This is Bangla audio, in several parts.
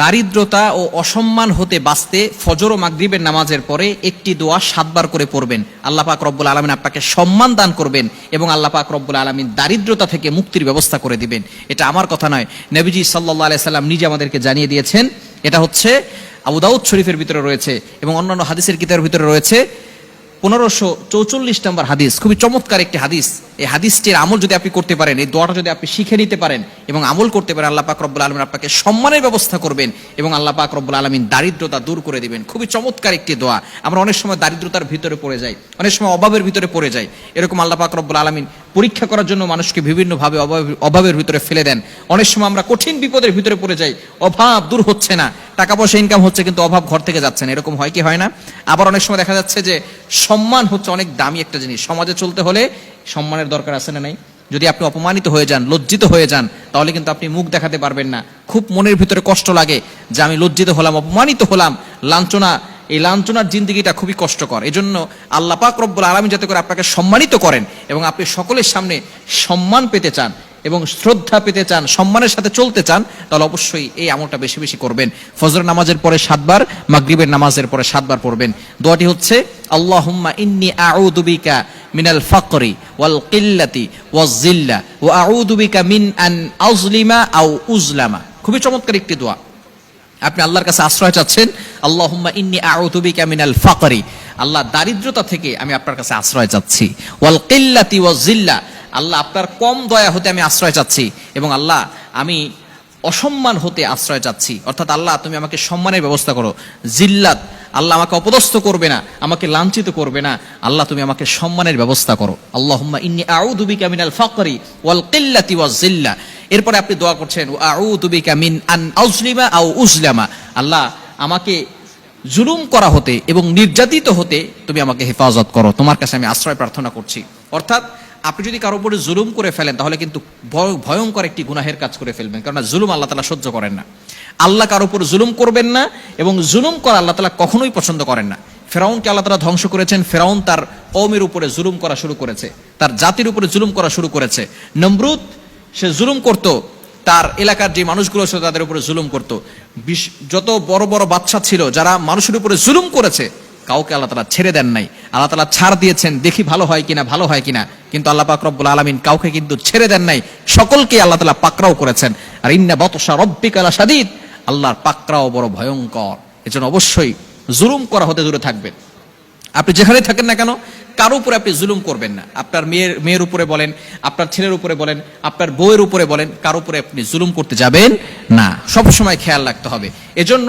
দারিদ্রতা ও অসম্মান হতে বাঁচতে ফজর ও মাগরিবের নামাজের পরে একটি দোয়া সাতবার করে পড়বেন। আল্লাহ পাক রব্বুল আলমিন আপনাকে সম্মান দান করবেন এবং আল্লাহ পাক রব্বুল আলমিন দারিদ্রতা থেকে মুক্তির ব্যবস্থা করে দিবেন। এটা আমার কথা নয়। নবীজি সাল্লাহ সাল্লাম নিজে আমাদেরকে জানিয়ে দিয়েছেন, এটা হচ্ছে আবু দাউদ শরীফের ভিতরে রয়েছে এবং অন্যান্য হাদিসের কিতাবের ভিতরে রয়েছে পনেরোশো চৌচল্লিশ নম্বর হাদিস। খুবই চমৎকার একটি হাদিস। এই হাদিসটির আমল যদি আপনি করতে পারেন, এই দোয়াটা যদি আপনি শিখে নিতে পারেন এবং আমল করতে পারেন আল্লাহ পাক রব্বুল আলমিন আপনাকে সম্মানের ব্যবস্থা করবেন এবং আল্লাহ পাক রব্বুল আলমিন দারিদ্রতা দূর করে দিবেন। খুবই চমৎকার একটি দোয়া। আমরা অনেক সময় দারিদ্রতার ভিতরে পড়ে যাই, অনেক সময় অভাবের ভিতরে পড়ে যাই। এরকম আল্লাহ পাক রব্বুল আলমিন পরীক্ষা করার জন্য মানুষকে বিভিন্নভাবে অভাব, অভাবের ভিতরে ফেলে দেন। অনেক সময় আমরা কঠিন বিপদের ভিতরে পড়ে যাই, অভাব দূর হচ্ছে না, টাকা পয়সা ইনকাম হচ্ছে কিন্তু অভাব ঘর থেকে যাচ্ছে না। এরকম হয় কি, হয় না? আবার অনেক সময় দেখা যাচ্ছে যে সম্মান হচ্ছে অনেক দামি একটা জিনিস। সমাজে চলতে হলে সম্মানের দরকার আছে না নাই? যদি আপনি অপমানিত হয়ে যান, লজ্জিত হয়ে যান তাহলে কিন্তু আপনি মুখ দেখাতে পারবেন না। খুব মনের ভিতরে কষ্ট লাগে যে আমি লজ্জিত হলাম, অপমানিত হলাম। লাঞ্ছনা, এই লাঞ্ছনার জিন্দিগিটা খুবই কষ্টকর। এই জন্য আল্লাহ পাক রব্বুল আলমী যাতে করে আপনাকে সম্মানিত করেন এবং আপনি সকলের সামনে সম্মান পেতে চান এবং শ্রদ্ধা পেতে চান, সম্মানের সাথে চলতে চান, তাহলে অবশ্যই এই আমলটা বেশি বেশি করবেন। ফজর নামাজের পরে সাতবার, মাগরিবের নামাজের পরে সাতবার পড়বেন। দোয়াটি হচ্ছে, আল্লাহুম্মা ইন্নি আউযু বিকা মিনাল ফাকরি ওয়াল কিল্লাতি ওয়াজ জিল্লা ওয়া আউযু বিকা মিন আন আজলিমা আও উজলামা খুবই চমৎকার একটি দোয়া। আপনি আল্লাহর কাছে আশ্রয় চাচ্ছেন, আল্লাহুম্মা ইন্নি আউযু বিকা মিনাল ফাকরি। আল্লাহ দারিদ্রতা থেকে আমি আপনার কাছে আশ্রয় চাচ্ছি। ওয়াল কিল্লাতি ওয়াজ জিল্লা। আল্লাহ আপনার কম দয়া হতে আমি আশ্রয় চাচ্ছি এবং আল্লাহ আমি অসম্মান হতে আশ্রয় চাচ্ছি। অর্থাৎ আল্লাহ তুমি আমাকে সম্মানের ব্যবস্থা করো। জিল্লাত আল্লাহ আমাকে অপদস্থ করবে না, আমাকে লাঞ্ছিত করবে না। আল্লাহ, তুমি আমাকে সম্মানের ব্যবস্থা করো। আল্লাহুম্মা ইন্নি ওয়াল কিল্লাতি এরপরে আপনি দোয়া করছেন আন আউজলিমা আও উজলামা। আল্লাহ, আমাকে জুলুম করা হতে এবং নির্যাতিত হতে তুমি আমাকে হেফাজত করো। তোমার কাছে আমি আশ্রয় প্রার্থনা করছি। অর্থাৎ, আপনি যদি কারও উপরে জুলুম করে ফেলেন, তাহলে কিন্তু ভয়- ভয়ঙ্কর একটি গুনাহের কাজ করে ফেলবেন। কারণ জুলুম আল্লাহ তালা সহ্য করেন না। আল্লাহ কারও উপর জুলুম করবেন না এবং জুলুম করা আল্লাহ তালা কখনোই পছন্দ করেন না। ফেরাউনকে আল্লাহ তালা ধ্বংস করেছেন, ফেরাউন তার কৌমের উপরে জুলুম করা শুরু করেছে, তার জাতির উপরে জুলুম করা শুরু করেছে। নমরুদ, সে জুলুম করত, তার এলাকার যে মানুষগুলো ছিল তাদের উপরে জুলুম করত। যত বড় বড় বাচ্চা ছিল, যারা মানুষের উপরে জুলুম করেছে, কাউকে আল্লাহ তালা ছেড়ে দেন নাই। আল্লাহ তালা ছাড় দিয়েছেন, দেখি ভালো হয় কিনা, ভালো হয় কিনা, কিন্তু আল্লাহ পাক রব্বুল আলমিন কাউকে কিন্তু ছেড়ে দেন নাই। সকলকে আল্লাহ তালা পাকরাও করেছেন। আর ইন্না বতসা রব্বিকালা সাদিদ আল্লাহর পাকরাও বড় ভয়ঙ্কর। এজন্য অবশ্যই জুলুম করা হতে দূরে থাকবেন। আপনি যেখানে থাকেন না কেন, কারও উপরে আপনি জুলুম করবেন না। আপনার মেয়ের মেয়ের উপরে বলেন, আপনার ছেলের উপরে বলেন, আপনার বউয়ের উপরে বলেন, কারও উপরে আপনি জুলুম করতে যাবেন না। সব সময় খেয়াল রাখতে হবে। এজন্য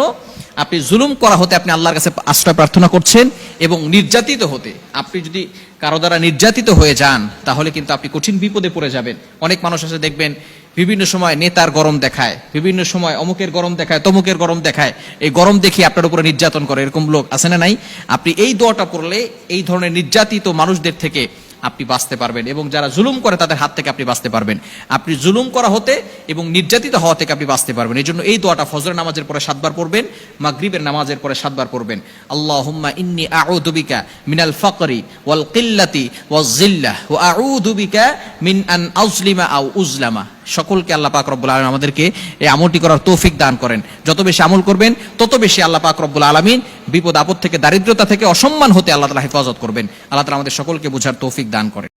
আপনি জুলুম করা হতে আপনি আল্লাহর কাছে আশ্রয় প্রার্থনা করছেন এবং নির্যাতিত হতে, আপনি যদি কারও দ্বারা নির্যাতিত হয়ে যান, তাহলে কিন্তু আপনি কঠিন বিপদে পড়ে যাবেন। অনেক মানুষ আছে দেখবেন, বিভিন্ন সময় নেতার গরম দেখায়, বিভিন্ন সময় অমুকের গরম দেখায়, তমুকের গরম দেখায়। এই গরম দেখিয়ে আপনার উপরে নির্যাতন করে, এরকম লোক আছে না নাই? আপনি এই দোয়াটা পড়লে এই ধরনের নির্যাতিত মানুষদের থেকে আপনি বাঁচতে পারবেন এবং যারা জুলুম করে তাদের হাত থেকে আপনি বাঁচতে পারবেন। আপনি জুলুম করা হতে এবং নির্যাতিত হওয়া থেকে আপনি বাঁচতে পারবেন। এই জন্য এই দোয়াটা ফজরের নামাজের পরে সাতবার পড়বেন, মাগরিবের নামাজের পরে সাতবার পড়বেন। আল্লাহ ইন্নি আউদুবিকা মিনাল ফকরি ওয়াল কিল্লাতি ওয়াল জিল্লাহ ও আউযু বিকা মিন আন আউসলিমা আউ উজলামা। সকলকে আল্লাহ পাক রব্বুল আলম আমাদেরকে এই আমলটি করার তৌফিক দান করেন। যত বেশি আমল করবেন, তত বেশি আল্লাহ পাক রব্বুল আলমিন বিপদ আপদ থেকে, দারিদ্রতা থেকে অসম্মান হতে আল্লাহ তালা হেফাজত করবেন। আল্লাহ তালা আমাদের সকলকে বোঝার তৌফিক দান করেন।